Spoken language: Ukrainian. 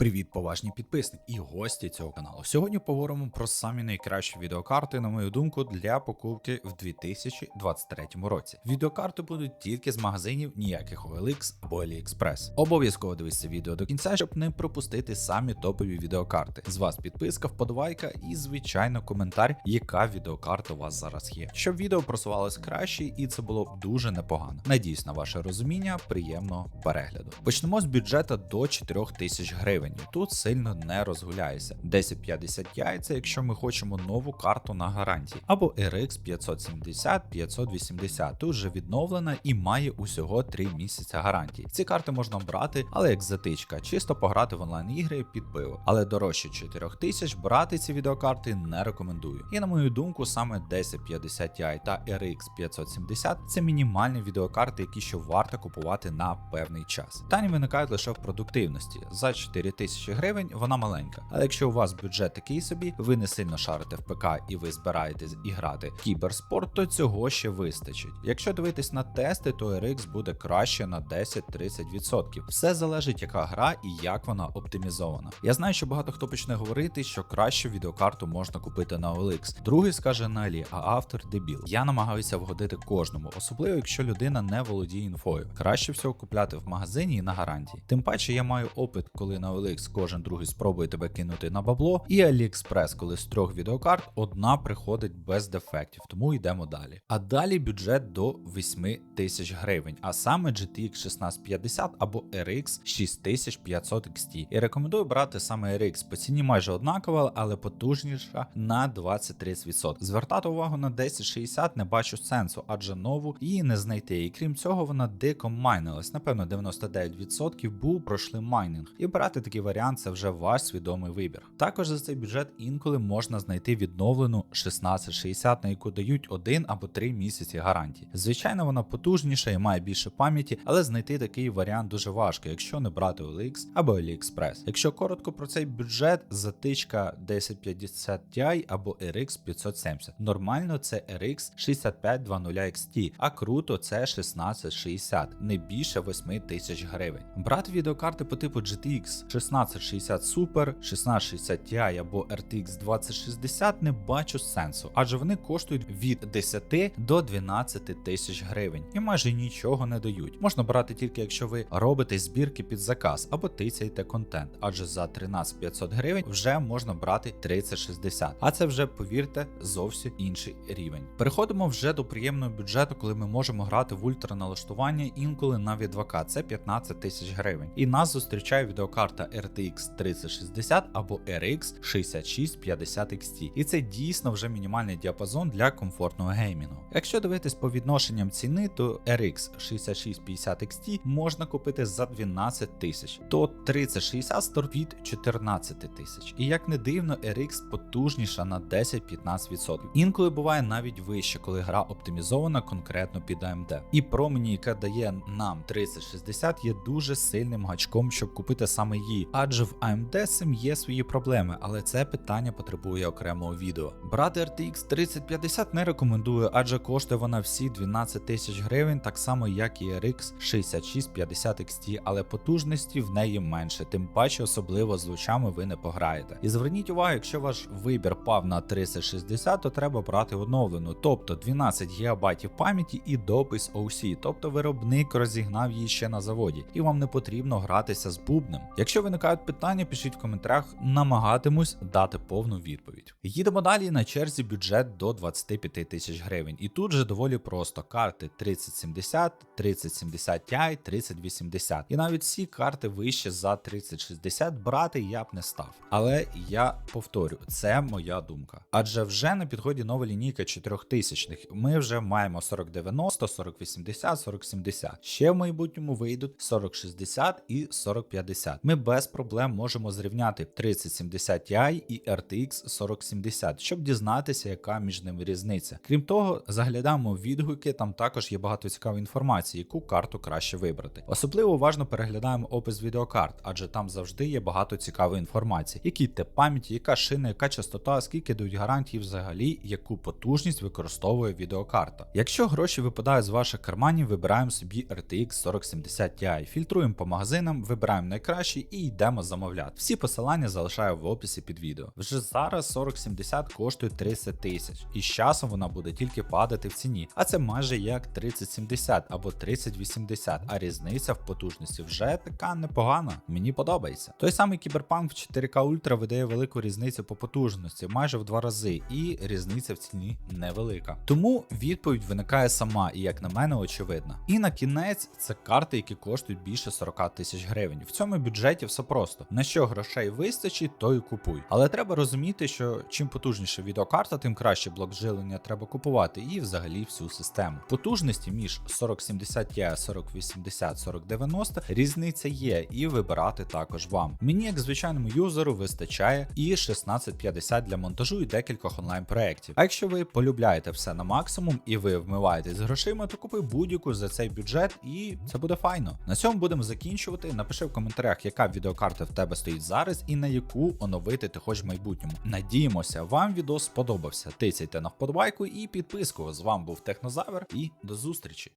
Привіт, поважні підписники і гості цього каналу. Сьогодні поговоримо про самі найкращі відеокарти, на мою думку, для покупки в 2023 році. Відеокарти будуть тільки з магазинів, ніяких OLX або AliExpress. Обов'язково дивіться відео до кінця, щоб не пропустити самі топові відеокарти. З вас підписка, вподобайка і, звичайно, коментар, яка відеокарта у вас зараз є. Щоб відео просувалось краще, і це було дуже непогано. Надіюсь на ваше розуміння, приємного перегляду. Почнемо з бюджету до 4000 гривень. Тут сильно не розгуляється. 1050 яйця, якщо ми хочемо нову карту на гарантії, або RX 570 580. Тут вже відновлена і має усього 3 місяці гарантії. Ці карти можна брати, але як затичка, чисто пограти в онлайн ігри під пиво. Але дорожче 4000 брати ці відеокарти не рекомендую. І на мою думку, саме 1050 Ti та RX 570 це мінімальні відеокарти, які ще варто купувати на певний час. Питання виникають лише в продуктивності. За 4000 гривень вона маленька. Але якщо у вас бюджет такий собі, ви не сильно шарите в ПК і ви збираєтесь і грати в кіберспорт, то цього ще вистачить. Якщо дивитись на тести, то RX буде краще на 10-30%. Все залежить, яка гра і як вона оптимізована. Я знаю, що багато хто почне говорити, що краще відеокарту можна купити на OLX. Другий скаже на Алі, а автор дебіл. Я намагаюся вгодити кожному, особливо якщо людина не володіє інфою. Краще всього купляти в магазині і на гарантії. Тим паче я маю опит, коли на OLX кожен другий спробує тебе кинути на бабло, і AliExpress, коли з трьох відеокарт одна приходить без дефектів, тому йдемо далі. А далі бюджет до 8 тисяч гривень, а саме GTX 1650 або RX 6500 XT. І рекомендую брати саме RX по ціні майже однакова, але потужніша на 20-30%. Звертати увагу на 1060 не бачу сенсу, адже нову її не знайти. І крім цього, вона дико майнилась. Напевно, 99% був пройшли майнинг. І брати такий варіант це вже ваш свідомий вибір. Також за цей бюджет інколи можна знайти відновлену 1660, на яку дають один або три місяці гарантії. Звичайно, вона потужніша і має більше пам'яті, але знайти такий варіант дуже важко, якщо не брати OLX або AliExpress. Якщо коротко про цей бюджет, затичка 1050 Ti або RX 570. Нормально це RX 6520 XT, а круто це 1660, не більше 8 тисяч гривень. Брати відеокарти по типу GTX 1660 Super, 1660 Ti або RTX 2060 не бачу сенсу, адже вони коштують від 10 до 12 тисяч гривень і майже нічого не дають. Можна брати тільки якщо ви робите збірки під заказ або тицяєте контент, адже за 13500 гривень вже можна брати 3060, а це вже повірте зовсім інший рівень. Переходимо вже до приємного бюджету, коли ми можемо грати в ультраналаштування інколи навіть 2К, це 15 тисяч гривень. І нас зустрічає відеокарта RTX 3060 або RX 6650 XT. І це дійсно вже мінімальний діапазон для комфортного геймінгу. Якщо дивитись по відношенням ціни, то RX 6650 XT можна купити за 12 тисяч, то 3060 стартує від 14 тисяч. І як не дивно, RX потужніша на 10-15%. Інколи буває навіть вище, коли гра оптимізована конкретно під AMD. І промені, яка дає нам 3060, є дуже сильним гачком, щоб купити саме її, адже в AMD з є свої проблеми, але це питання потребує окремого відео. Брати RTX 3050 не рекомендую, адже коштує вона всі 12 тисяч гривень, так само як і RX 6650 XT, але потужності в неї менше, тим паче, особливо з лучами ви не пограєте. І зверніть увагу, якщо ваш вибір пав на 3060, то треба брати оновлену, тобто 12 ГБ пам'яті і допис OC, тобто виробник розігнав її ще на заводі, і вам не потрібно гратися з бубнем. Якщо виникають питання, пишіть в коментарях, намагатимусь дати повну відповідь. Їдемо далі на черзі бюджет до 25 тисяч гривень. І тут же доволі просто карти 3070, 3070 Ti, 3080. І навіть всі карти вище за 3060 брати я б не став. Але я повторю, це моя думка. Адже вже на підході нова лінійка 4000 Ми вже маємо 4090, 4080, 4070. Ще в майбутньому вийдуть 4060 і 4050. Ми без проблем можемо зрівняти 3070 Ti і RTX 4070, щоб дізнатися, яка між ними різниця. Крім того, заглядаємо відгуки, там також є багато цікавої інформації, яку карту краще вибрати. Особливо уважно переглядаємо опис відеокарт, адже там завжди є багато цікавої інформації, які тип пам'яті, яка шина, яка частота, скільки дають гарантії взагалі, яку потужність використовує відеокарта. Якщо гроші випадають з ваших карманів, вибираємо собі RTX 4070 Ti, фільтруємо по магазинам, вибираємо найкращий і йдемо замовляти. Всі посилання залишаю в описі під відео. Вже зараз 4070 коштує 30 тисяч, і з часом вона буде тільки падати в ціні. А це майже як 3070 або 3080, а різниця в потужності вже така непогана. Мені подобається. Той самий кіберпанк в 4К Ultra видає велику різницю по потужності, майже в два рази, і різниця в ціні невелика. Тому відповідь виникає сама, і як на мене, очевидна. І на кінець це карти, які коштують більше 40 тисяч гривень. В цьому бюджеті все просто. На що грошей вистачить, то і купуй. Але треба розуміти, що чим потужніша відеокарта, тим краще блок жилення треба купувати і взагалі всю систему. Потужності між 4070 Ti, 4080, 4090 різниця є, і вибирати також вам. Мені, як звичайному юзеру, вистачає і 1650 для монтажу і декількох онлайн проєктів. А якщо ви полюбляєте все на максимум і ви вмиваєтесь грошима, то купи будь-яку за цей бюджет, і це буде файно. На цьому будемо закінчувати. Напиши в коментарях, яка відеокарта в тебе стоїть зараз і на яку оновити ти хочеш в майбутньому. Надіємося, вам відео сподобався. Тицяйте на вподобайку і підписку. З вами був Технозавер і до зустрічі.